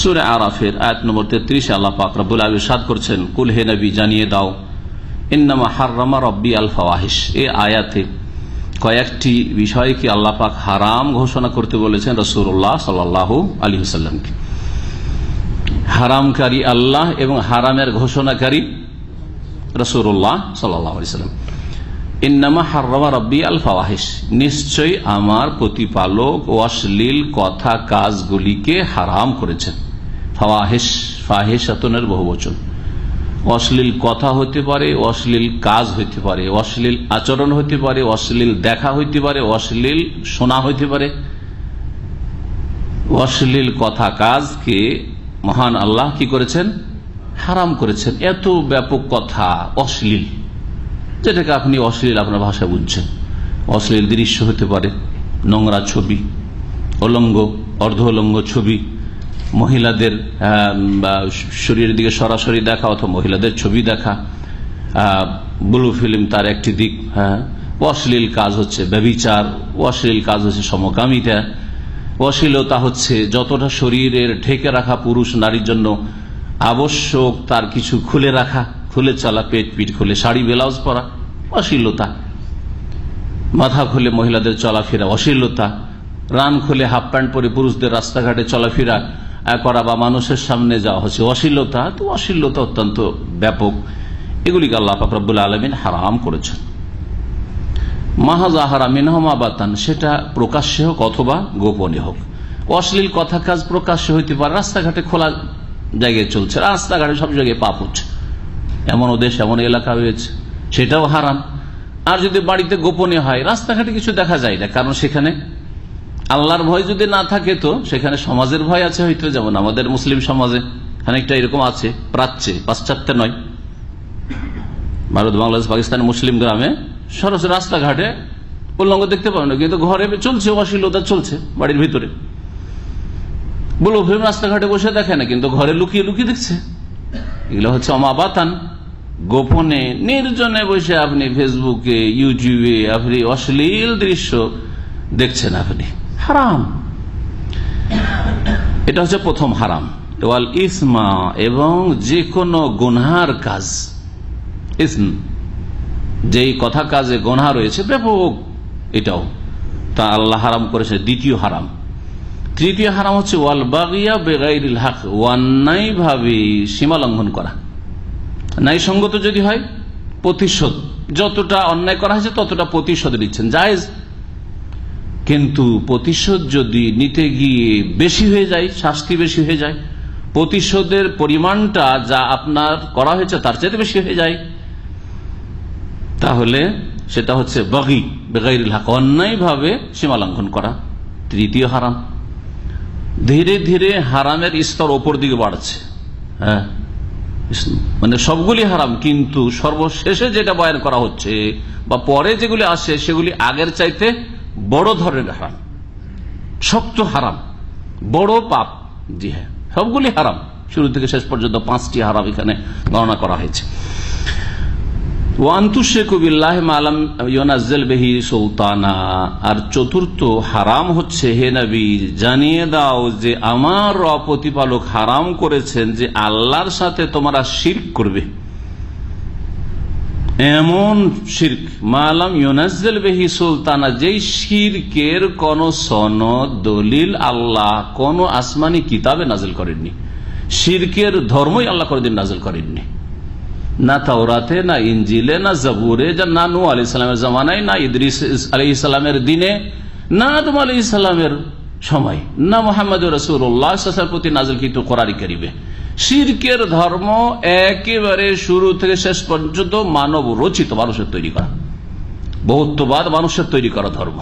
সুরে আরাফের আয়াত নম্বর তেত্রিশ আল্লাহ পাক রব্বুল আলম সাদ করছেন, কুল হে নবী, জানিয়ে দাও, ইন্নামা হার্রামা রব্বি আল ফাওয়াহিস এই আয়াতে কয়েকটি বিষয়কে আল্লাহ পাক হারাম ঘোষণা করতে বলেছেন রসুল্লাহ সাল্লাহ আলী হুসাল্লামকে হারামকারী আল্লাহ এবং হারামের ঘোষণাকারী রসুল্লাহ সাল্লাহ আলি সাল্লাম ইন্নামা হার্রামা রব্বি আল ফাওয়াহিস নিশ্চয়ই আমার প্রতিপালক অশ্লীল কথা কাজগুলিকে হারাম করেছেন। ফাওয়াহিস ফাহেসাতনের বহু বচন। অশ্লীল কথা হতে পারে, অশ্লীল কাজ হইতে পারে, অশ্লীল আচরণ হইতে পারে, অশ্লীল দেখা হইতে পারে, অশ্লীল শোনা হইতে পারে। অশ্লীল কথা কাজকে মহান আল্লাহ কি করেছেন? হারাম করেছেন। এত ব্যাপক কথা অশ্লীল। যেটাকে আপনি অশ্লীল আপনার ভাষা বুঝছেন। অশ্লীল দৃশ্য হতে পারে, নোংরা ছবি, অলঙ্গ অর্ধ অলঙ্গ ছবি, মহিলাদের শরীরের দিকে সরাসরি দেখা অথবা মহিলাদের ছবি দেখা ব্লু ফিল্ম তার একটি দিক হ্যাঁ। অশ্লীল কাজ হচ্ছে ব্যবিচার অশ্লীল কাজ হচ্ছে সমকামিতা, অশ্লীলতা হচ্ছে যতটা শরীরের ঢেকে রাখা পুরুষ নারীর জন্য আবশ্যক তার কিছু খুলে রাখা। খুলে চলা, পেট পিট খুলে, শাড়ি, ব্লাউজ পরা, অশ্লীলতা। মাথা খুলে মহিলাদের চলাফেরা, অশ্লীলতা। রান খুলে হাফ প্যান্ট পরে পুরুষদের রাস্তাঘাটে চলাফেরা করা বা মানুষের সামনে যাওয়া হচ্ছে। অশ্লীলতা, তো অশ্লীলতা অত্যন্ত ব্যাপক। এগুলিকে আল্লাহ ফাকরাবুল আলমিন হারাম করেছেন। মাহাজা হারামিন হমাবাতান সেটা প্রকাশ্যে হোক অথবা গোপনে হোক। অশ্লীল কথা কাজ প্রকাশ্য হইতে পারে, রাস্তাঘাটে খোলা জায়গায় চলছে, রাস্তাঘাটে সব জায়গায় পাপ হচ্ছে। এমন দেশ, এমন এলাকা হয়েছে সেটাও হারাম। আর যদি বাড়িতে গোপনে হয়, রাস্তাঘাটে কিছু দেখা যায় না, কারণ সেখানে আল্লাহর ভয় যদি না থাকে তো, সেখানে সমাজের ভয় আছে হয়তো, যেমন আমাদের মুসলিম সমাজে খানিকটা এরকম আছে, প্রাচ্যে, পাশ্চাত্যে নয়। ভারত, বাংলাদেশ, পাকিস্তান, মুসলিম গ্রামে সরাসরি রাস্তাঘাটে উল্লঙ্গ দেখতে পাবে না, কিন্তু ঘরে চলছে, অশ্লীলতা চলছে বাড়ির ভিতরে। বলো রাস্তাঘাটে বসে দেখে না, কিন্তু ঘরে লুকিয়ে লুকিয়ে দেখছে। এগুলো হচ্ছে অমাবাতান। গোপনে, নির্জনে বসে আপনি ফেসবুকে ইউটিউবে আপনি অশ্লীল দৃশ্য দেখছেন আপনি। হারাম। এটা হচ্ছে প্রথম হারাম। ওয়াল ইসমা এবং যে কোনো গুনহার কাজ। ইসম। যেই কথা কাজে গোনা রয়েছে, ব্যাপক এটাও। তা আল্লাহ হারাম করেছে, দ্বিতীয় হারাম। তৃতীয় হারাম হচ্ছে ওয়াল বাগিয়া বেগাইল হাক অন্যায় ভাবে সীমা লঙ্ঘন করা। ন্যায় সঙ্গত যদি হয়, প্রতিশোধ। যতটা অন্যায় করা হয়েছে, ততটা প্রতিশোধ নিচ্ছেন। জায়েজ। কিন্তু প্রতিশোধ যদি নিতে গিয়ে বেশি হয়ে যায়, শাস্তি বেশি হয়ে যায়, প্রতিশোধের পরিমাণটা যা আপনার করা হয়েছে, তার চাইতে বেশি হয়ে যায়, তাহলে সেটা হচ্ছে বগি বেগাইল হাক। অন্যায় ভাবে সীমা লঙ্ঘন করা, তৃতীয় হারাম। ধীরে ধীরে হারামের স্তর ওপর দিকে বাড়ছে। হ্যাঁ? মানে সবগুলি হারাম, কিন্তু সর্বশেষে যেটা বয়ান করা হচ্ছে বা পরে যেগুলি আসে সেগুলি আগের চাইতে বড় ধরনের হারাম। শক্ত হারাম, বড় পাপ। জি হ্যাঁ সবগুলি হারাম। শুরু থেকে শেষ পর্যন্ত পাঁচটি হারাম এখানে গণনা করা হয়েছে। আর চতুর্থ হারাম হচ্ছে, হে নবী, জানিয়ে দাও যে আমার প্রতিপালক হারাম করেছেন যে আল্লাহর সাথে তোমরা শির্ক করবে। এমন শির্ক মালাম ইউনাজেল বেহি সুলতানা, যেই শির্কের কোন সনদ, দলিল আল্লাহ কোন আসমানি কিতাবে নাজিল করেননি। শির্কের ধর্মই আল্লাহ কোনদিন নাজিল করেননি। না তাওরাতে না ইঞ্জিলে না জবুরে না নু আলি ইসলামের জামানায় না ইদ্রিস আলি ইসলামের দিনে না আদম আলি ইসলামের সময় না মোহাম্মদ রসুল্লাহ প্রতি নাজিল কিন্তু করারি করিবে শিরকের ধর্ম একেবারে শুরু থেকে শেষ পর্যন্ত মানব রচিত মানুষের তৈরি করা বহুত্ববাদ মানুষের তৈরি করা ধর্ম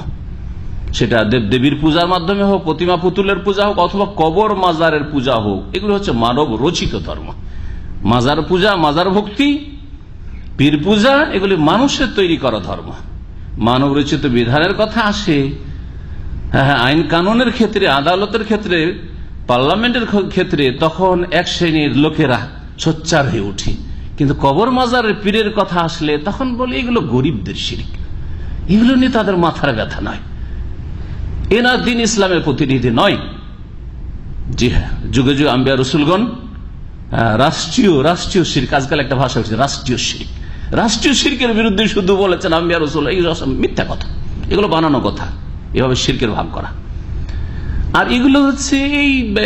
সেটা দেব দেবীর পূজার মাধ্যমে হোক প্রতিমা পুতুলের পূজা হোক অথবা কবর মাজারের পূজা হোক এগুলো হচ্ছে মানব রচিত ধর্ম মাজার পূজা, মাজার ভক্তি, পীর পূজা, এগুলি মানুষের তৈরি করা ধর্ম। মানব রচিত বিধানের কথা আসে। হ্যাঁ আইন কানুনের ক্ষেত্রে, আদালতের ক্ষেত্রে, পার্লামেন্টের ক্ষেত্রে তখন এক শ্রেণির লোকেরা সোচ্চার হয়ে উঠি। কিন্তু কবর মাজারের পীরের কথা আসলে তখন বলে, এগুলো গরিবদের শিরিক। এগুলো নিয়ে তাদের মাথার ব্যথা নয়। এনার দিন ইসলামের প্রতিনিধি নয়। জি হ্যাঁ যুগে যুগে আম্বিয়া রসুলগণ রাষ্ট্রীয় রাষ্ট্রীয় শির্ক। আজকাল একটা ভাষা হচ্ছে রাষ্ট্রীয় শির্ক। রাষ্ট্রীয় শির্কের বিরুদ্ধে শুধু বলেছেন, আম্বিয়া রসুল, এই মিথ্যা কথা। এগুলো বানানো কথা। এভাবে শির্কের ভাগ করা। আর এগুলো হচ্ছে এই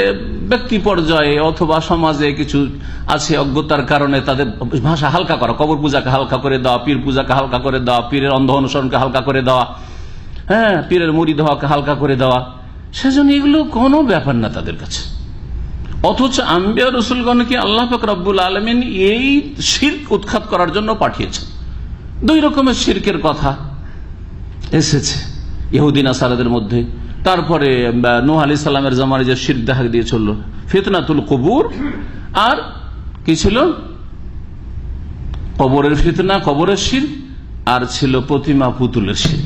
ব্যক্তি পর্যায়ে অথবা সমাজে কিছু আছে অজ্ঞতার কারণে তাদের ভাষা হালকা করা। কবর পূজাকে হালকা করে দেওয়া, পীর পূজাকে হালকা করে দেওয়া, পীরের অন্ধ অনুসরণকে হালকা করে দেওয়া হ্যাঁ পীরের মুড়ি দেওয়াকে হালকা করে দেওয়া। সেজন্য এগুলো কোনো ব্যাপার না তাদের কাছে। অথচ আম্বিয়া রসুলগণকে আল্লাহ পাক রব্বুল আলমিন এই শির্ক উৎখাত করার জন্য পাঠিয়েছেন। দুই রকমের শির্কের কথা এসেছে ইহুদিন আসারাদের মধ্যে। তারপরে নোহ আলি সাল্লামের জামানে যে শির দেখা দিয়ে চলল, ফিতনাতুল কবুর। আর কি ছিল? কবরের ফিতনা, কবরের শির আর ছিল প্রতিমা পুতুলের শির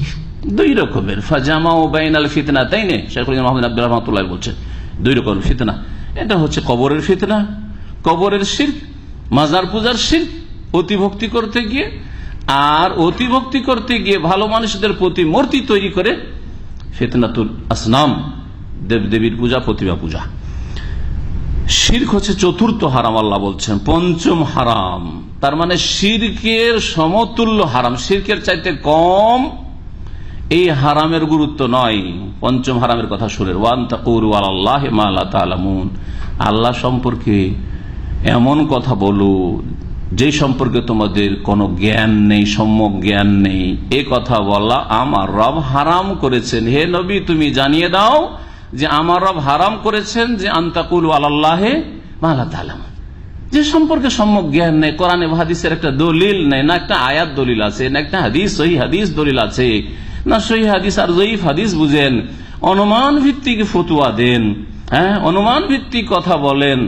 দুই রকমের। ফাজামা ও বাইন আল ফিতনা, তাই নে? শেখুল মোহাম্মদ আব্দুল রহমতুল্লাহ বলছেন, দুই রকমের ফিতনা। এটা হচ্ছে কবরের ফিতনা। কবরের শির, মাজার পূজার শির, অতিভক্তি করতে গিয়ে, আর অতিভক্তি করতে গিয়ে ভালো মানুষদের প্রতি মূর্তি তৈরি করে ফিতনাতুল আসনাম, দেবদেবীর পূজা, প্রতিমা পূজা। শির্ক হচ্ছে চতুর্থ হারাম, আল্লাহ বলছেন, পঞ্চম হারাম। তার মানে শির্কের সমতুল্য হারাম। শির্কের চাইতে কম এই হারামের গুরুত্ব নয়। পঞ্চম হারামের কথা শুনে ওয়ান আল্লাহ আল্লাহ সম্পর্কে এমন কথা বলো, যে সম্পর্কে তোমাদের কোনো জ্ঞান নেই, সম্যক জ্ঞান নেই। এ কথা বলা, আমার রব হারাম করেছেন। হে নবী, তুমি জানিয়ে দাও যে আমার রব হারাম করেছেন যে আন্তাকুল আল্লাহে মালা তালাম যে সম্পর্কে সম্যক জ্ঞান নেই, কোরআনে হাদিসের একটা দলিল নেই, না একটা আয়াত দলিল আছে, না একটা হাদিস, সহি হাদিস দলিল আছে। না সহি হাদিস আর জয়ীফ হাদিস বুঝেন। অনুমান ভিত্তিক ফতুয়া দেন হ্যাঁ? অনুমান ভিত্তিক কথা বলেন।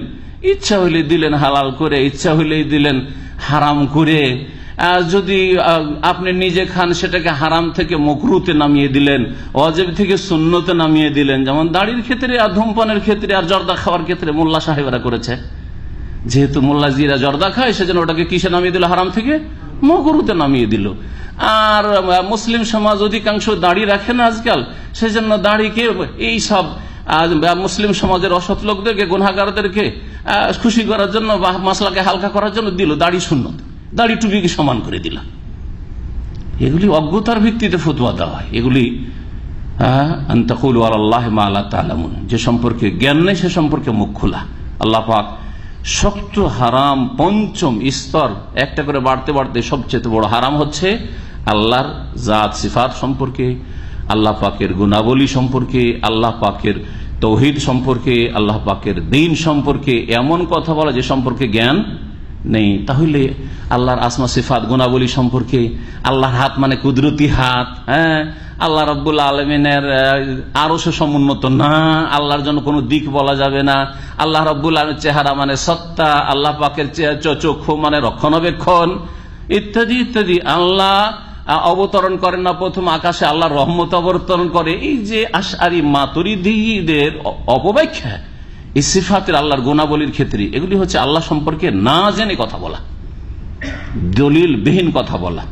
ইচ্ছা হইলে দিলেন হালাল করে, ইচ্ছা হইলেই দিলেন হারাম করে। যদি আপনি নিজে খান, সেটাকে হারাম থেকে মকরুতে নামিয়ে দিলেন অজেব থেকে শূন্যতে নামিয়ে দিলেন। যেমন দাড়ির ক্ষেত্রে আর ধূমপানের ক্ষেত্রে আর জর্দা খাওয়ার ক্ষেত্রে মোল্লা সাহেবরা করেছে। যেহেতু মোল্লা জিরা জর্দা খায়, সেজন্য ওটাকে কিসে নামিয়ে দিল? হারাম থেকে মকরুতে নামিয়ে দিল। আর মুসলিম সমাজ অধিকাংশ দাড়ি রাখে না আজকাল। সেজন্য দাড়িকে এই সব মুসলিম সমাজের অসৎ লোকদেরকে গুনাগারদেরকে খুশি করার জন্য বা মশলাকে হালকা করার জন্য দিল। দাড়ি শূন্য দাড়ি টুপিকে সমান করে দিল। এগুলি অজ্ঞতার ভিত্তিতে ফতুয়া দেওয়া হয়। এগুলি যে সম্পর্কে জ্ঞান নেই, সে সম্পর্কে মুখ খোলা। আল্লাহ শক্ত, হারাম, পঞ্চম স্তর একটা করে বাড়তে বাড়তে সবচেয়ে বড় হারাম হচ্ছে আল্লাহর জাত, সিফাত সম্পর্কে, আল্লাহ পাকের গুণাবলী সম্পর্কে, আল্লাহ পাকের তৌহিদ সম্পর্কে, আল্লাহ পাকের দিন সম্পর্কে, এমন কথা বলা যে সম্পর্কে জ্ঞান নেই। তাহলে আল্লাহর আসমা, সিফাত, গুণাবলী সম্পর্কে, আল্লাহর হাত মানে কুদরতি হাত হ্যাঁ? আল্লাহ রব্বুল আলমিনের আরও সে সমুন্নত না, আল্লাহর জন্য কোনো দিক বলা যাবে না। আল্লাহ রব্বুল আলমের চেহারা মানে সত্তা, আল্লাহ পাকের চক্ষু মানে রক্ষণাবেক্ষণ। ইত্যাদি ইত্যাদি। আল্লাহ অবতরণ করেন না, প্রথম আকাশে আল্লাহর রহমত অবতরণ করে। এই যে আশারি মাতুরিদিদের অপব্যাখ্যা, এই সিফাতের আল্লাহর গুণাবলীর ক্ষেত্রে, এগুলি হচ্ছে আল্লাহ সম্পর্কে না জেনে কথা বলা দলিল বিহীন কথা বলা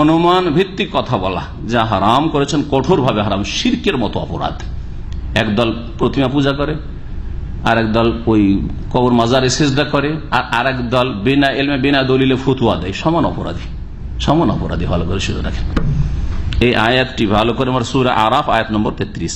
অনুমান ভিত্তিক কথা বলা, যা হারাম করেছেন কঠোরভাবে হারাম, শির্কের মতো অপরাধ। একদল প্রতিমা পূজা করে আর দল ওই কবর মাজারে সেজদা করে, আর আরেক দল বিনা এলমে, বিনা দলিলে ফতুয়া দেয়, সমান অপরাধী। সমান অপরাধী ভালো করে সুযোগ রাখেন এই আয়াতটি ভালো করে আমার সুরা আরাফ, আয়াত নম্বর তেত্রিশ।